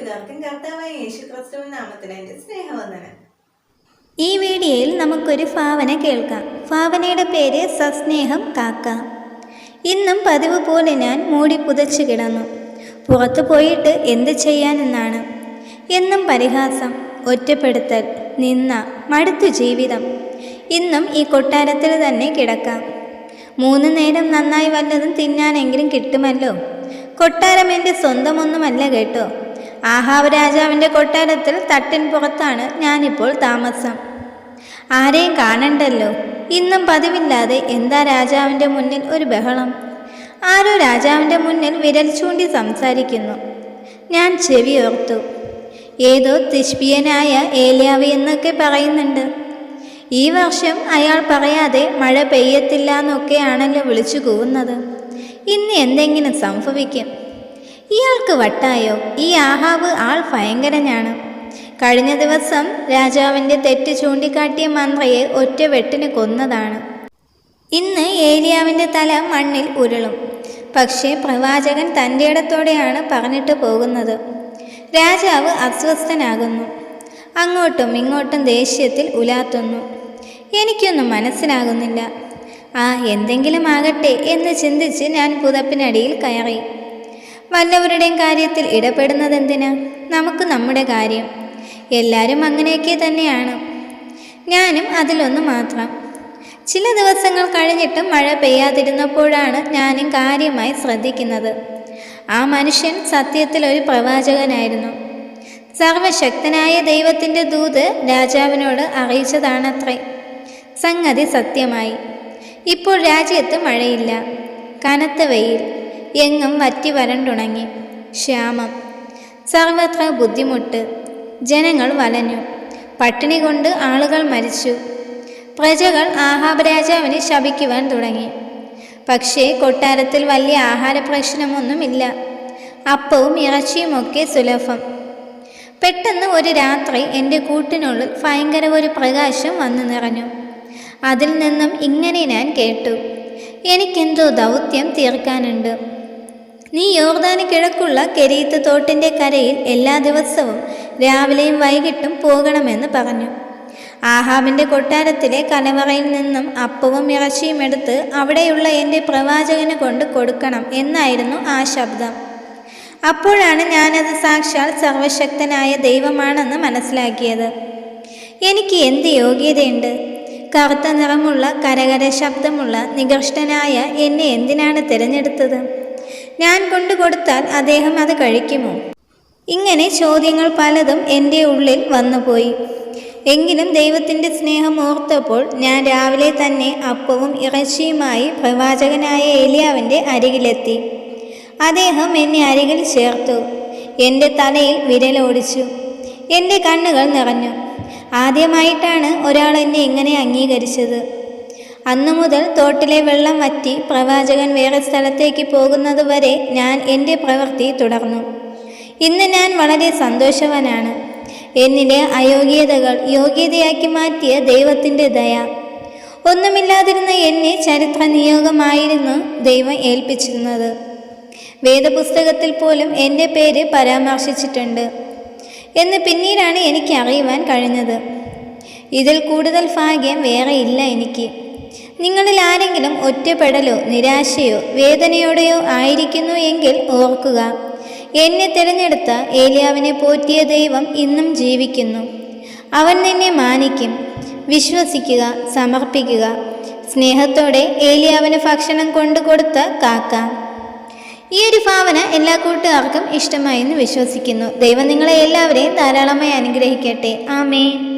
കൂട്ടുകാർക്കും കർത്താവായ യേശു ക്രിസ്തുവിൻ നാമത്തിൽ എന്റെ സ്നേഹവന്ദനം. ഈ വീഡിയോയിൽ നമുക്കൊരു ഭാവന കേൾക്കാം. ഭാവനയുടെ പേര് സസ്നേഹം കാക്ക. ഇന്നും പതിവ് പോലെ ഞാൻ മൂടി പുതച്ചു കിടന്നു. പുറത്തു പോയിട്ട് എന്ത് ചെയ്യാനെന്നാണ്? എന്നും പരിഹാസം ഒറ്റപ്പെടുത്തൽ നിന്ന മടുത്തു ജീവിതം. ഇന്നും ഈ കൊട്ടാരത്തിൽ തന്നെ കിടക്കാം. മൂന്ന് നേരം നന്നായി വല്ലതും തിന്നാനെങ്കിലും കിട്ടുമല്ലോ? കൊട്ടാരം എന്റെ സ്വന്തമൊന്നുമല്ല കേട്ടോ. ആഹാവ് രാജാവിന്റെ കൊട്ടാരത്തിൽ തട്ടിൻ പുറത്താണ് ഞാനിപ്പോൾ താമസം. ആരെയും കാണണ്ടല്ലോ. ഇന്നും പതിവില്ലാതെ എന്താ രാജാവിന്റെ മുന്നിൽ ഒരു ബഹളം? ആരോ രാജാവിന്റെ മുന്നിൽ വിരൽ ചൂണ്ടി സംസാരിക്കുന്നു. ഞാൻ ചെവി ഓർത്തു. ഏതോ തിഷ്പിയനായ ഏലിയാവ് എന്നൊക്കെ പറയുന്നുണ്ട്. ഈ വർഷം അയാൾ പറയാതെ മഴ പെയ്യത്തില്ല എന്നൊക്കെയാണല്ലോ വിളിച്ചു കൂവുന്നത്. ഇന്ന് എന്തെങ്കിലും സംഭവിക്കും. ഇയാൾക്ക് വട്ടായോ? ഈ ആഹാവ് ആൾ ഭയങ്കരനാണ്. കഴിഞ്ഞ ദിവസം രാജാവിന്റെ തെറ്റ് ചൂണ്ടിക്കാട്ടിയ മന്ത്രിയെ ഒറ്റ വെട്ടിന് കൊന്നതാണ്. ഇന്ന് ഏലിയാവിന്റെ തല മണ്ണിൽ ഉരുളും. പക്ഷേ പ്രവാചകൻ തന്റെ ഇടത്തോടെയാണ് പറഞ്ഞിട്ട് പോകുന്നത്. രാജാവ് അസ്വസ്ഥനാകുന്നു. അങ്ങോട്ടും ഇങ്ങോട്ടും ദേഷ്യത്തിൽ ഉലാത്തുന്നു. എനിക്കൊന്നും മനസ്സിലാകുന്നില്ല. ആ എന്തെങ്കിലും ആകട്ടെ എന്ന് ചിന്തിച്ച് ഞാൻ പുതപ്പിനടിയിൽ കയറി. വല്ലവരുടെയും കാര്യത്തിൽ ഇടപെടുന്നത് ഇടപെടുന്നതെന്തിനാ? നമുക്ക് നമ്മുടെ കാര്യം. എല്ലാവരും അങ്ങനെയൊക്കെ തന്നെയാണ്. ഞാനും അതിലൊന്ന് മാത്രം. ചില ദിവസങ്ങൾ കഴിഞ്ഞിട്ടും മഴ പെയ്യാതിരുന്നപ്പോഴാണ് ഞാനും കാര്യമായി ശ്രദ്ധിക്കുന്നത്. ആ മനുഷ്യൻ സത്യത്തിൽ ഒരു പ്രവാചകനായിരുന്നു. സർവശക്തനായ ദൈവത്തിന്റെ ദൂത് രാജാവിനോട് അറിയിച്ചതാണത്രേ. സംഗതി സത്യമായി. ഇപ്പോൾ രാജ്യത്ത് മഴയില്ല. കനത്ത വെയിൽ. എങ്ങും വറ്റി വരണ്ടുണങ്ങി. ക്ഷാമം. സർവത്ര ബുദ്ധിമുട്ട്. ജനങ്ങൾ വലഞ്ഞു. പട്ടിണി കൊണ്ട് ആളുകൾ മരിച്ചു. പ്രജകൾ ആഹാബരാജാവിനെ ശപിക്കുവാൻ തുടങ്ങി. പക്ഷേ കൊട്ടാരത്തിൽ വലിയ ആഹാര പ്രശ്നമൊന്നുമില്ല അപ്പവും ഇറച്ചിയുമൊക്കെ സുലഭം. പെട്ടെന്ന് ഒരു രാത്രി എന്റെ കൂട്ടിനുള്ളിൽ ഭയങ്കര ഒരു പ്രകാശം വന്നു നിറഞ്ഞു. അതിൽ നിന്നും ഇങ്ങനെ ഞാൻ കേട്ടു. എനിക്കെന്തോ ദൗത്യം തീർക്കാനുണ്ട്. നീ യോർദാന് കിഴക്കുള്ള കെരീത്ത് തോട്ടിന്റെ കരയിൽ എല്ലാ ദിവസവും രാവിലെയും വൈകിട്ടും പോകണമെന്ന് പറഞ്ഞു. ആഹാബിന്റെ കൊട്ടാരത്തിലെ കലവറയിൽ നിന്നും അപ്പവും ഇറച്ചിയും എടുത്ത് അവിടെയുള്ള എന്റെ പ്രവാചകന് കൊണ്ട് കൊടുക്കണം എന്നായിരുന്നു ആ ശബ്ദം. അപ്പോഴാണ് ഞാനത് സാക്ഷാൽ സർവശക്തനായ ദൈവമാണെന്ന് മനസ്സിലാക്കിയത്. എനിക്ക് എന്ത് യോഗ്യതയുണ്ട്? കറുത്ത നിറമുള്ള കരകര ശബ്ദമുള്ള നികൃഷ്ടനായ എന്നെ എന്തിനാണ് തിരഞ്ഞെടുത്തത്? ഞാൻ കൊണ്ടു കൊടുത്താൽ അദ്ദേഹം അത് കഴിക്കുമോ? ഇങ്ങനെ ചോദ്യങ്ങൾ പലതും എന്റെ ഉള്ളിൽ വന്നുപോയി. എങ്കിലും ദൈവത്തിന്റെ സ്നേഹം ഓർത്തപ്പോൾ ഞാൻ രാവിലെ തന്നെ അപ്പവും ഇറച്ചിയുമായി പ്രവാചകനായ ഏലിയാവിന്റെ അരികിലെത്തി. അദ്ദേഹം എന്നെ അരികിൽ ചേർത്തു. എന്റെ തലയിൽ വിരലോടിച്ചു എന്റെ കണ്ണുകൾ നിറഞ്ഞു. ആദ്യമായിട്ടാണ് ഒരാൾ എന്നെ ഇങ്ങനെ അംഗീകരിച്ചത്. അന്നു മുതൽ തോട്ടിലെ വെള്ളം വറ്റി പ്രവാചകൻ വേറെ സ്ഥലത്തേക്ക് പോകുന്നതുവരെ ഞാൻ എന്റെ പ്രവൃത്തി തുടർന്നു. ഇന്ന് ഞാൻ വളരെ സന്തോഷവാനാണ്. എന്നിലെ അയോഗ്യതകൾ യോഗ്യതയാക്കി മാറ്റിയ ദൈവത്തിന്റെ ദയ. ഒന്നുമില്ലാതിരുന്ന എന്നെ ചരിത്ര നിയോഗമായിരുന്നു ദൈവം ഏൽപ്പിച്ചിരുന്നത്. വേദപുസ്തകത്തിൽ പോലും എന്റെ പേര് പരാമർശിച്ചിട്ടുണ്ട് എന്ന് പിന്നീടാണ് എനിക്ക് അറിയുവാൻ കഴിഞ്ഞത്. ഇതിൽ കൂടുതൽ ഭാഗ്യം ഇല്ല എനിക്ക്. നിങ്ങളിൽ ആരെങ്കിലും ഒറ്റപ്പെടലോ നിരാശയോ വേദനയോടെയോ ആയിരിക്കുന്നു എങ്കിൽ ഓർക്കുക. എന്നെ തിരഞ്ഞെടുത്ത ഏലിയാവിനെ പോറ്റിയ ദൈവം ഇന്നും ജീവിക്കുന്നു. അവൻ നിന്നെ മാനിക്കും. വിശ്വസിക്കുക സമർപ്പിക്കുക. സ്നേഹത്തോടെ ഏലിയാവിന് ഭക്ഷണം കൊണ്ടു കൊടുത്ത കാക്ക. ഈ ഒരു ഭാവന എല്ലാ കൂട്ടുകാർക്കും ഇഷ്ടമായി എന്ന് വിശ്വസിക്കുന്നു. ദൈവം നിങ്ങളെ എല്ലാവരെയും ധാരാളമായി അനുഗ്രഹിക്കട്ടെ. ആമേൻ.